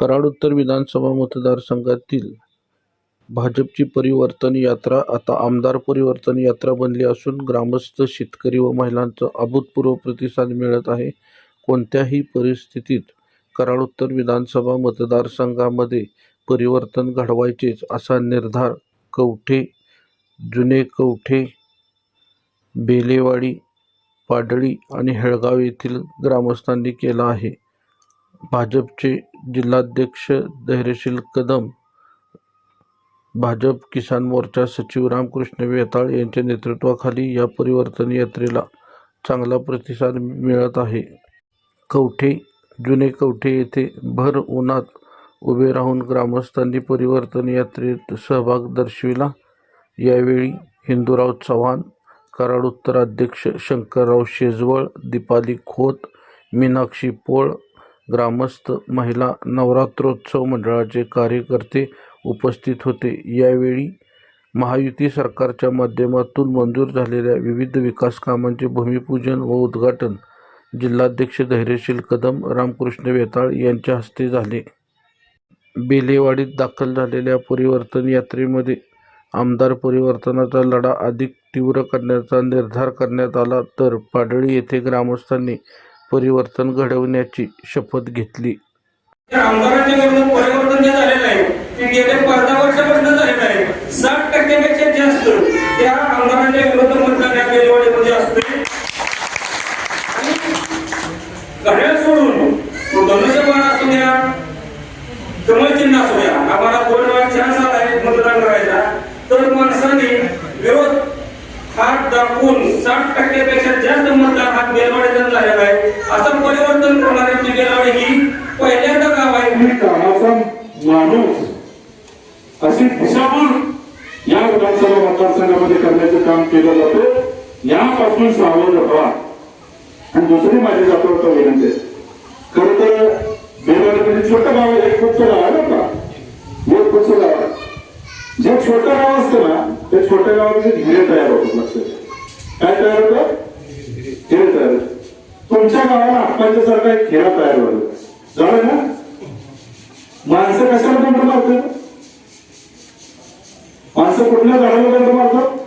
कराड उत्तर विधानसभा मतदारसंघातील भाजपची परिवर्तन यात्रा आता आमदार परिवर्तन यात्रा बनली असून ग्रामस्थ शेतकरी व महिलांचा अभूतपूर्व प्रतिसाद मिळत आहे. कोणत्याही परिस्थितीत कराड उत्तर विधानसभा मतदारसंघामध्ये परिवर्तन घडवायचेच असा निर्धार कवठे जुने कवठे बेलेवाडी पाडळी आणि हेळगाव येथील ग्रामस्थांनी केला आहे. भाजपचे जिल्हाध्यक्ष धैर्यशील कदम भाजप किसान मोर्चा सचिव रामकृष्ण वेताळ यांच्या नेतृत्वाखाली या परिवर्तन यात्रेला चांगला प्रतिसाद मिळत आहे. कवठे जुने कवठे येथे भर उन्हात उभे राहून ग्रामस्थांनी परिवर्तन यात्रेत सहभाग दर्शविला. यावेळी हिंदूराव चव्हाण कराड उत्तराध्यक्ष शंकरराव शेजवळ दीपाली खोत मीनाक्षी पोळ ग्रामस्थ महिला नवरात्रोत्सव मंडळाचे कार्यकर्ते उपस्थित होते. यावेळी महायुती सरकारच्या माध्यमातून मंजूर झालेल्या विविध विकास कामांचे भूमिपूजन व उद्घाटन जिल्हाध्यक्ष धैर्यशील कदम रामकृष्ण वेताळ यांच्या हस्ते झाले. बेलेवाडीत दाखल झालेल्या परिवर्तन यात्रेमध्ये आमदार परिवर्तनाचा लढा अधिक तीव्र करण्याचा निर्धार करण्यात आला. तर पाडळी येथे ग्रामस्थांनी परिवर्तन घडवण्याची शपथ घेतली. आमदारांच्या विरोधात परिवर्तन जे झालेलं आहे ते गेल्या पंधरा वर्षापासून झालेलं आहे. साठ टक्क्यापेक्षा जास्त त्या आमदारांच्या विरोधात मतदान या बेलवाडीमध्ये असते आणि घड्याळ सोडून तो धनुष्यबाण असू द्या कमल चिन्ह असू द्या आम्हाला दोन वेळा चान्स आला आहे मतदान करायचा तर माणसाने विरोध हात दाखवून साठ टक्क्यापेक्षा जास्त मतदान हा बेलवाडीचा झालेला आहे असं परिवर्तन करणाऱ्यांची बेलवाडी ही पहिल्यांदा गाव कामाचा माणूस अशी दिशाभूल या विधानसभा मतदारसंघामध्ये करण्याचं काम केलं जातं. यापासून सावध राहा. आणि दुसरी माझी जातो विनंती आहे. खरं तर बेलामध्ये छोटं गाव एक फक्त गाव आहे ना का? एक फक्त गाव आहे. जे छोटं गाव असतं ना ते छोट्या गावामध्ये धीरे तयार होतात लक्षात काय तयार होतं धीरे तयार तुमच्या गावाला आप्पाच्या सारखा एक खेळा तयार झाला झालं ना? माणसं कशाला दंड मारतात? माणसं कुठल्या झाडाला दंड मारतात?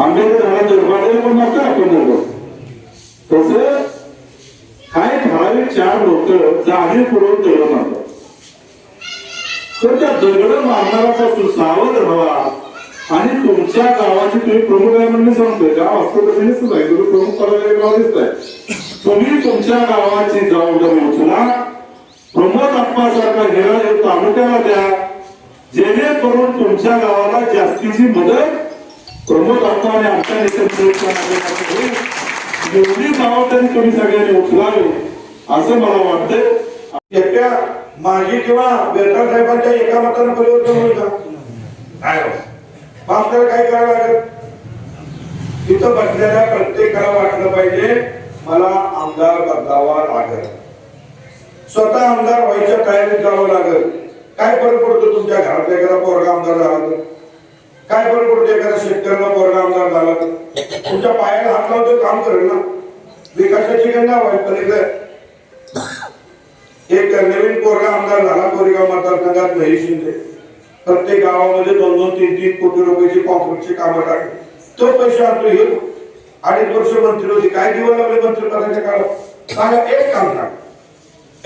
आंब्याच्या झाडाला दंड पण मारतो? आपण दंड तस काय ठराविक चार लोक जाणीव पुरवून दगड मारतात. तर त्या दगड मारणारापासून सावध राहा आणि तुमच्या गावाची तुम्ही प्रमुख आहे म्हणून सांगतोय. गाव असतो तर दिसत आहे तुम्ही प्रमुख पदाधिकारी गाव दिसत आहे तुम्ही तुमच्या गावाची जबाबदारी उचला प्रमोद अप्पासारखा गेला हे तालुक्याला द्या. जेणेकरून तुमच्या गावाला जास्तीची मदत प्रमोद अप्पा आणि आमच्या नेत्यांच्या एवढी जबाबदारी तुम्ही सगळ्यांनी उचलावी असं मला वाटतंय. एकट्या माझी किंवा बेलगाव साहेबांच्या एका मतानं परिवर्तन होईल का? काय हो? मग काय करावं लागेल. तिथं बसलेल्या प्रत्येकाला वाटलं पाहिजे मला आमदार बदलावा लागेल. स्वतः आमदार व्हायच्या तयारीत जावं लागेल. काय फरक पडतो तुमच्या घरातल्या एखादा पोरगा आमदार झाला तर? काय फरक पडतो एखाद्या शेतकऱ्याला पोरगा आमदार झाला तर? तुमच्या पायाला हात लावतो काम करेल ना? विकासाची गंगा व्हायला पलीकडे एक नवीन पोरगा आमदार झाला कोरेगाव मतदारसंघात महेश शिंदे. प्रत्येक गावामध्ये दोन दोन तीन तीन कोटी रुपयाची कॉन्क्रीटची कामं टाकली. तो पैसे आणतो हे. अडीच वर्ष मंत्री होती. काय दिवस लागले मंत्रिपदाच्या काळात? सांगा एक काम सांगा.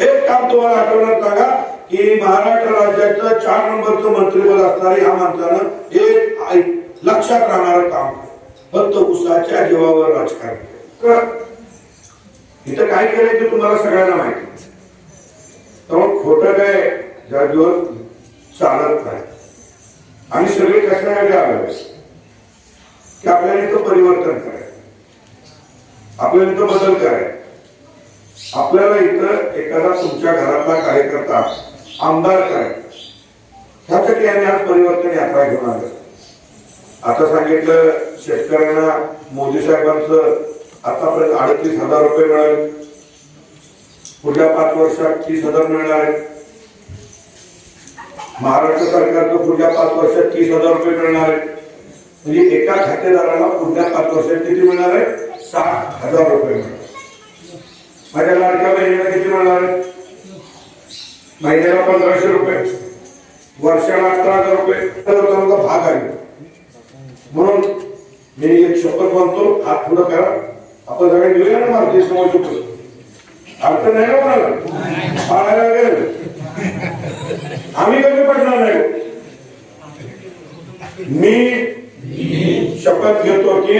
हे काम तुम्हाला आठवणार सांगा की महाराष्ट्र राज्याचं चार नंबरचं मंत्रिपद असणारे ह्या माणसानं एक लक्षात राहणारं काम फक्त उसाच्या जीवावर राजकारण इथं काय केलंय ते तुम्हाला सगळ्यांना माहिती तर त्यामुळे खोटं काय दिवस चालत नाही. आणि सगळे कशासाठी आले? की आपल्याला इथं परिवर्तन करायचं. आपल्याला इथं बदल करायचं. आपल्याला इथं एका तुमच्या घरातला कार्यकर्ता आमदार करायचा ह्यासाठी आम्ही आज परिवर्तन यात्रा घेऊन आलो. आता सांगितलं शेतकऱ्यांना मोदी साहेबांचं आतापर्यंत अडतीस हजार रुपये मिळाले. पुढल्या पाच वर्षात तीस हजार मिळणार आहे महाराष्ट्र सरकारचं पुढल्या पाच वर्षात तीस हजार रुपये मिळणार आहे म्हणजे एका खातेदाराला पुढल्या पाच वर्षात किती मिळणार आहे साठ हजार रुपये मिळणार माझ्या लाडक्या बहिणीला किती मिळणार आहे महिन्याला पंधराशे रुपये. वर्षाला अठरा हजार रुपये. भाग आहे. म्हणून मी एक शपथ म्हणतो हात पुढं करा. आपण सगळे घेऊया ना भारतीय समाज अर्थ नाही ना कोणाला? पाळायला लागेल आम्ही कमी पडणार नाही? मी शपथ घेतो की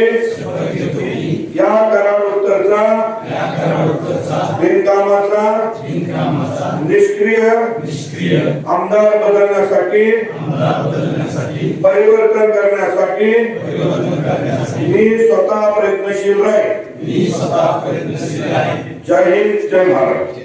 या करार उत्तरचा बिनकामाचा निष्क्रिय. आमदार बदलण्यासाठी. परिवर्तन करण्यासाठी. मी स्वतः प्रयत्नशील राहील जय हिंद जय महाराष्ट्र.